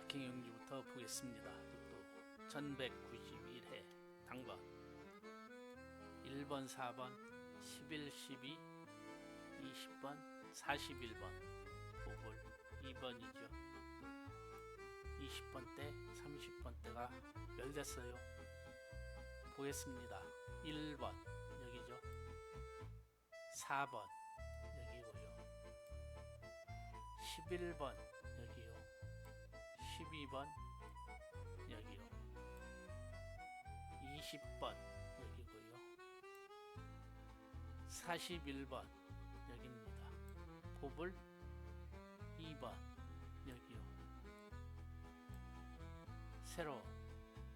마킹 용지부터 보겠습니다. 또 1191회 당번 1번, 4번, 11, 12, 20번, 41번 보볼 2번이죠. 20번 때, 30번 때가 열렸어요. 보겠습니다. 1번 여기죠. 4번 여기고요. 11번 여기요. 12번 여기요. 20번 여기고요. 41번 여기입니다. 곱을 2번 여기요. 세로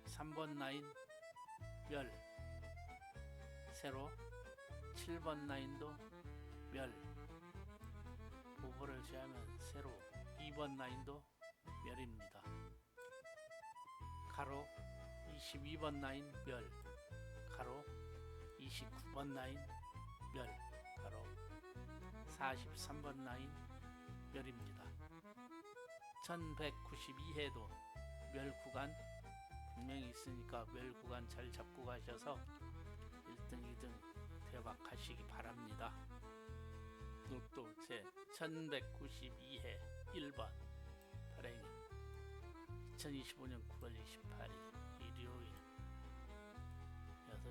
3번 라인 멸 세로 7번 라인도 멸 오버를 제하면 세로 2번 라인도 22번 라인 멸 가로 29번 라인 멸 가로 43번 라인 멸입니다. 1192회도 멸 구간 분명히 있으니까 멸 구간 잘 잡고 가셔서 1등, 2등 대박하시기 바랍니다. 로또 제 1192회 1번 발행일 2025년 9월 28일 일요일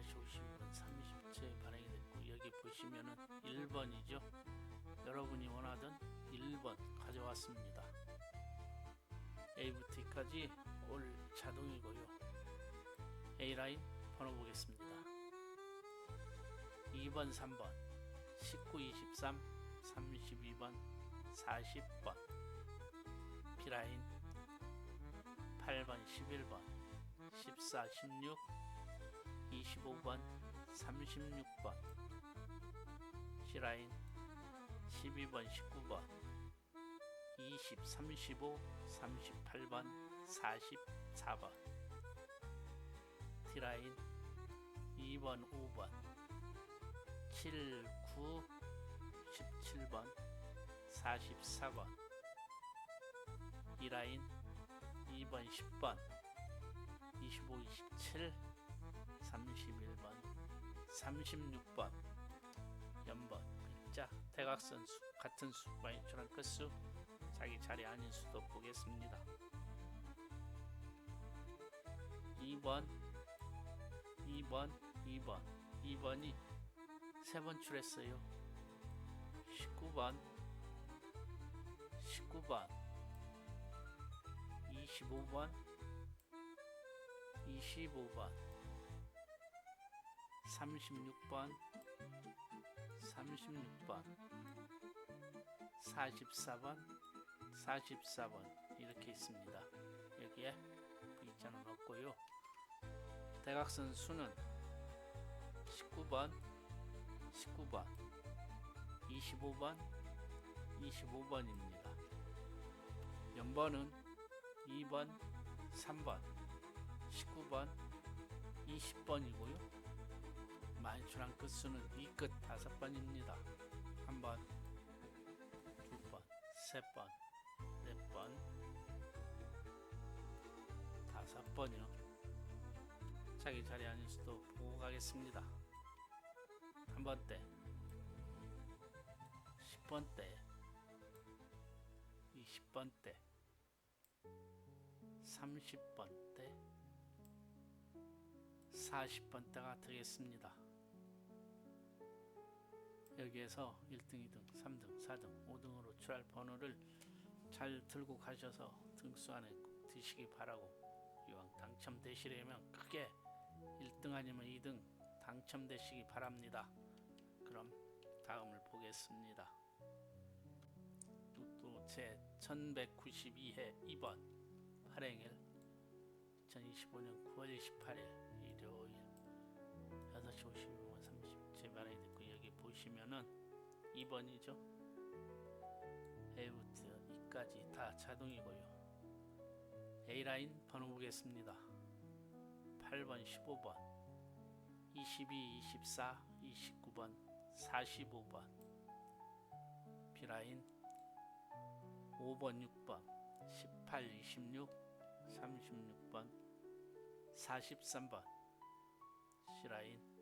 6시 52분 30초에 발행이 됐고 여기 보시면은 1번이죠. 여러분이 원하던 1번 가져왔습니다. A부터까지 올 자동이고요. A라인 번호 보겠습니다. 2번, 3번, 19, 23, 32번, 40번, B라인 8번, 11번, 14, 16, 25번, 36번, C라인 12번, 19번, 20, 35, 38번, 44번 T라인 2번, 5번 7, 9, 17번 44번 E라인 2번, 10번 25, 27, 31번 36번 연번. 글자 대각선 수 같은 수 마이너스랑 끝수. 자기 자리 아닌 수도 보겠습니다. 2번, 2번, 2번, 2번이 세 번 출했어요. 19번, 19번, 25번, 25번, 36번, 36번, 44번, 44번 이렇게 있습니다. 여기에 V자는 없고요. 대각선 수는 19번, 19번, 25번, 25번입니다. 연번은 2번, 3번, 19번, 20번이고요. 만수랑 끝수는 이 끝 다섯 번입니다. 한 번, 두 번, 세 번, 네 번, 다섯 번이요. 자기 자리 아닐 수도 보고 가겠습니다. 한 번 때, 10번 때, 20번 때, 30번 때, 40번 때가 되겠습니다. 여기에서 1등, 2등, 3등, 4등, 5등으로 출할 번호를 잘 들고 가셔서 등수 안에 꼭 드시기 바라고 이왕 당첨되시려면 크게 1등 아니면 2등 당첨되시기 바랍니다. 그럼 다음을 보겠습니다. 또제 1192회 2번 발행일 2025년 9월 28일 일요일 6시 52분 30초 발행이 됐고 여기 보시면은 2번이죠. A부터 E까지 다 자동이고요. A라인 번호 보겠습니다. 8번, 15번, 22, 24, 29번, 45번 B라인 5번, 6번, 18, 26, 36번, 43번 C라인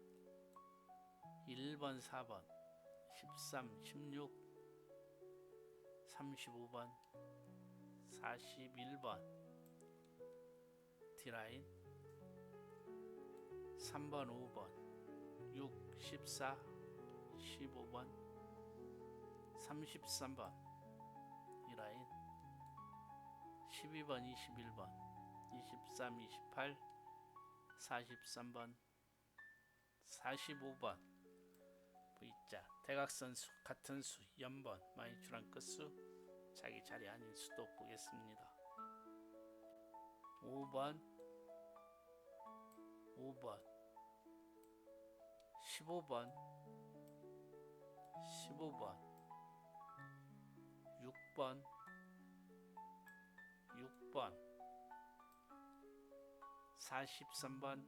1번, 4번, 13, 16, 35번, 41번 D라인 3번, 5번, 6, 14, 15번, 33번 이 라인 12번, 21번, 23, 28, 43번, 45번 V자 대각선 수 같은 수 연번 마이추란 끝수 자기 자리 아닌 수도 보겠습니다. 5번 5번 15번 15번 6번 6번 43번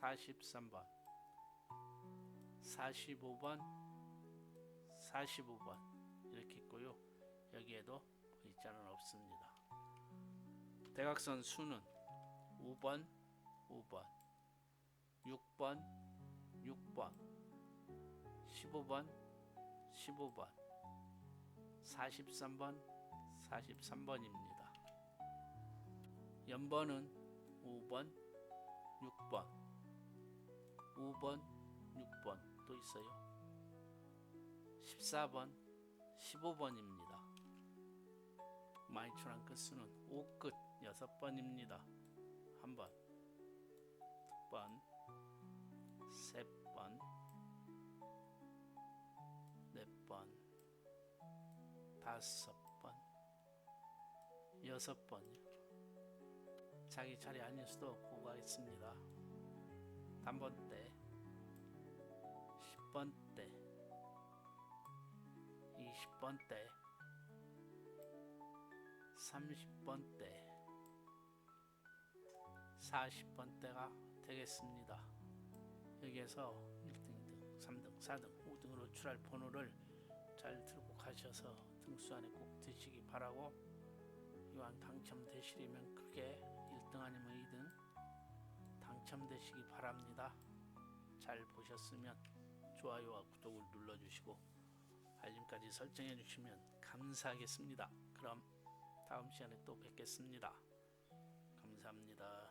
43번 45번 45번 이렇게 있고요. 여기에도 V자는 없습니다. 대각선 수는 5번 5번 6번 6번 15번 15번 43번 43번입니다. 연번은 5번 6번 5번 6번 또 있어요. 14번 15번입니다. 마이추란 끝수는 5끝 6번입니다. 한 번, 두 번, 세 번, 네 번, 다섯 번, 여섯 번이요. 자기 차례 아닐 수도 보고 가겠습니다. 단번 때, 10 번 때, 20번 때, 30번 때, 40번 때가 되겠습니다. 여기에서 1등, 2등, 3등, 4등, 5등으로 출할 번호를 잘 들고 가셔서 등수 안에 꼭 드시기 바라고 이왕 당첨되시려면 크게 1등 아니면 2등 당첨되시기 바랍니다. 잘 보셨으면 좋아요와 구독을 눌러주시고 알림까지 설정해 주시면 감사하겠습니다. 그럼 다음 시간에 또 뵙겠습니다. 감사합니다.